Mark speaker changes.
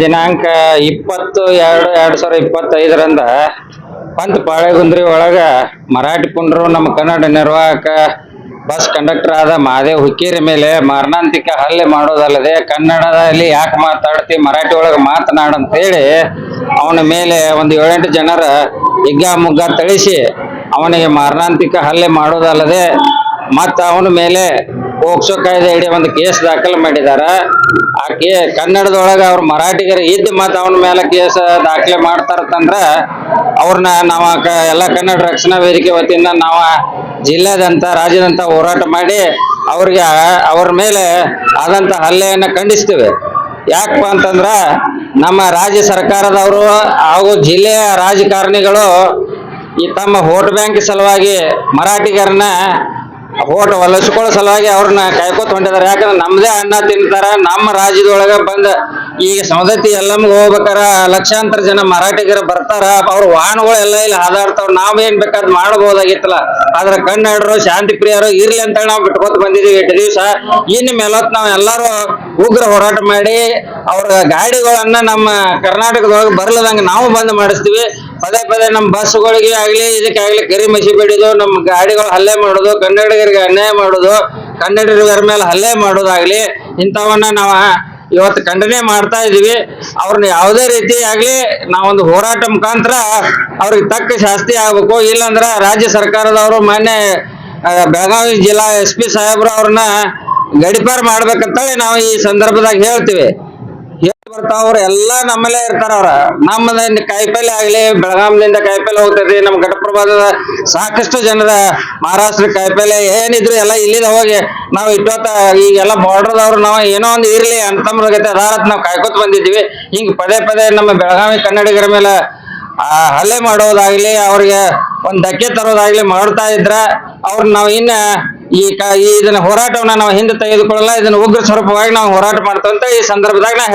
Speaker 1: ದಿನಾಂಕ ಇಪ್ಪತ್ತು ಎರಡು, ಎರಡ್ ಸಾವಿರ ಇಪ್ಪತ್ತೈದರಿಂದ ಪಂತ್ ಪಾಳೆಗುಂದ್ರಿ ಒಳಗ ಮರಾಠಿ ಪುಂಡ್ರು ನಮ್ಮ ಕನ್ನಡ ನಿರ್ವಾಹಕ ಬಸ್ ಕಂಡಕ್ಟರ್ ಆದ ಮಹಾದೇವ್ ಹುಕ್ಕೇರಿ ಮೇಲೆ ಮಾರಣಾಂತಿಕ ಹಲ್ಲೆ ಮಾಡೋದಲ್ಲದೆ ಕನ್ನಡದಲ್ಲಿ ಯಾಕೆ ಮಾತಾಡ್ತಿ, ಮರಾಠಿ ಒಳಗೆ ಮಾತನಾಡಂತೇಳಿ ಅವನ ಮೇಲೆ ಒಂದು ಏಳೆಂಟು ಜನರ ಹಿಗ್ಗ ಮುಗ್ಗ ತಳಿಸಿ ಅವನಿಗೆ ಮಾರಣಾಂತಿಕ ಹಲ್ಲೆ ಮಾಡೋದಲ್ಲದೆ ಮತ್ತು ಅವನ ಮೇಲೆ ಪೋಕ್ಸೋ ಕಾಯ್ದೆ ಅಡಿ ಒಂದು ಕೇಸ್ ದಾಖಲು ಮಾಡಿದಾರ. ಆ ಕೇ ಕನ್ನಡದೊಳಗೆ ಅವ್ರ ಮರಾಠಿಗರು ಇದ್ದು ಮತ್ತು ಅವನ ಮೇಲೆ ಕೇಸ್ ದಾಖಲೆ ಮಾಡ್ತಾರತಂದ್ರ ಅವ್ರನ್ನ ನಾವು ಎಲ್ಲ ಕನ್ನಡ ರಕ್ಷಣಾ ವೇದಿಕೆ ವತಿಯಿಂದ ನಾವು ಜಿಲ್ಲೆದಂತ ರಾಜ್ಯದಂತ ಹೋರಾಟ ಮಾಡಿ ಅವ್ರಿಗೆ ಅವ್ರ ಮೇಲೆ ಆದಂಥ ಹಲ್ಲೆಯನ್ನು ಖಂಡಿಸ್ತೇವೆ. ಯಾಕಪ್ಪ ಅಂತಂದ್ರ ನಮ್ಮ ರಾಜ್ಯ ಸರ್ಕಾರದವರು ಹಾಗೂ ಜಿಲ್ಲೆಯ ರಾಜಕಾರಣಿಗಳು ಈ ತಮ್ಮ ವೋಟ್ ಬ್ಯಾಂಕ್ ಸಲುವಾಗಿ ಮರಾಠಿಗರನ್ನ ಓಟ್ ಹೊಲಿಸ್ಕೊಳ್ಳೋ ಸಲುವಾಗಿ ಅವ್ರನ್ನ ಕಾಯ್ಕೋತ ಹೊಂಟಿದಾರೆ. ಯಾಕಂದ್ರೆ ನಮ್ದೇ ಅನ್ನ ತಿಂತಾರ, ನಮ್ಮ ರಾಜ್ಯದೊಳಗ ಬಂದ ಈಗ ಸವದತ್ತಿ ಎಲ್ಲಮ್ಗೆ ಹೋಗ್ಬೇಕಾರ ಲಕ್ಷಾಂತರ ಜನ ಮರಾಠಿಗರ ಬರ್ತಾರ. ಅವ್ರ ವಾಹನಗಳು ಎಲ್ಲ ಇಲ್ಲಿ ಹಾದಾಡ್ತಾವ್ ನಾವ್ ಏನ್ ಬೇಕಾದ್ ಮಾಡ್ಬೋದಾಗಿತ್ತಲ್ಲ. ಆದ್ರೆ ಕನ್ನಡರು, ಶಾಂತಿ ಪ್ರಿಯರು ಇರ್ಲಿ ಅಂತ ನಾವು ಬಿಟ್ಕೋತ ಬಂದಿದೀವಿ ಎಷ್ಟು ದಿವಸ. ಇನ್ನು ಮೇಲೊತ್ ನಾವ್ ಎಲ್ಲಾರು ಉಗ್ರ ಹೋರಾಟ ಮಾಡಿ ಅವ್ರ ಗಾಡಿಗಳನ್ನ ನಮ್ಮ ಕರ್ನಾಟಕದೊಳಗೆ ಬರ್ಲದಂಗ ನಾವು ಬಂದ್ ಮಾಡಿಸ್ತೀವಿ. ಪದೇ ಪದೇ ನಮ್ಮ ಬಸ್ಗಳಿಗೆ ಆಗ್ಲಿ ಇದಕ್ಕಾಗ್ಲಿ ಕರಿ ಮಸಿ ಬಿಡೋದು, ನಮ್ಮ ಗಾಡಿಗಳು ಹಲ್ಲೆ ಮಾಡೋದು, ಕನ್ನಡಿಗರಿಗೆ ಅನ್ಯಾಯ ಮಾಡೋದು, ಕನ್ನಡಿಗರ ಮೇಲೆ ಹಲ್ಲೆ ಮಾಡೋದಾಗ್ಲಿ, ಇಂಥವನ್ನ ನಾವು ಇವತ್ತು ಖಂಡನೆ ಮಾಡ್ತಾ ಇದೀವಿ ಅವ್ರನ್ನ ಯಾವುದೇ ರೀತಿ ಆಗ್ಲಿ ನಾವೊಂದು ಹೋರಾಟ ಮುಖಾಂತರ ಅವ್ರಿಗೆ ತಕ್ಕ ಶಾಸ್ತಿ ಆಗ್ಬೇಕು. ಇಲ್ಲಾಂದ್ರ ರಾಜ್ಯ ಸರ್ಕಾರದವರು ಮಾನ್ಯ ಬೆಳಗಾವಿ ಜಿಲ್ಲಾ ಎಸ್ ಪಿ ಸಾಹೇಬ್ರು ಅವ್ರನ್ನ ಗಡಿಪಾರ್ ಮಾಡ್ಬೇಕಂತೇಳಿ ನಾವು ಈ ಸಂದರ್ಭದಾಗ ಹೇಳ್ತೀವಿ. ಹೇಳಿ ಬರ್ತಾವ್ರ ಎಲ್ಲಾ ನಮ್ಮಲ್ಲೇ ಇರ್ತಾರ ಅವ್ರ. ನಮ್ಮದ ಕಾಯಿಪಲ್ಲೆ ಆಗ್ಲಿ ಬೆಳಗಾಂದಿಂದ ಕಾಯಿಪಲ್ಲೆ ಹೋಗ್ತೈತಿ ನಮ್ಮ ಘಟಪ್ರಭಾದ ಸಾಕಷ್ಟು ಜನರ ಮಹಾರಾಷ್ಟ್ರ ಕಾಯಿಪಲ್ಲೆ ಏನಿದ್ರು ಎಲ್ಲ ಇಲ್ಲಿದ ಹೋಗಿ ನಾವು ಇಟ್ಟೋತ ಈಗೆಲ್ಲ ಬಾರ್ಡರ್ದವ್ರು ನಾವು ಏನೋ ಒಂದು ಇರ್ಲಿ ಅಂತಮ್ರ ಗತೆ ಅದಾರತ್, ನಾವು ಕಾಯ್ಕೋತ ಬಂದಿದ್ವಿ ಹಿಂಗ್ ಪದೇ ಪದೇ ನಮ್ಮ ಬೆಳಗಾವಿ ಕನ್ನಡಿಗರ ಮೇಲೆ, ಆ, ಹಲ್ಲೆ ಮಾಡೋದಾಗ್ಲಿ, ಅವ್ರಿಗೆ ಒಂದ್ ಧಕ್ಕೆ ತರೋದಾಗ್ಲಿ ಮಾಡ್ತಾ ಇದ್ರ, ಅವ್ರ ನಾವು ಇನ್ನ ಈ ಕ, ಈ ಇದನ್ನ ಹೋರಾಟವನ್ನ ನಾವು ಹಿಂದೆ ತೆಗೆದುಕೊಳ್ಳಲ್ಲ, ಇದನ್ನ ಉಗ್ರ ಸ್ವರೂಪವಾಗಿ ನಾವು ಹೋರಾಟ ಮಾಡ್ತೇವೆ ಈ ಸಂದರ್ಭದಾಗ ನಾ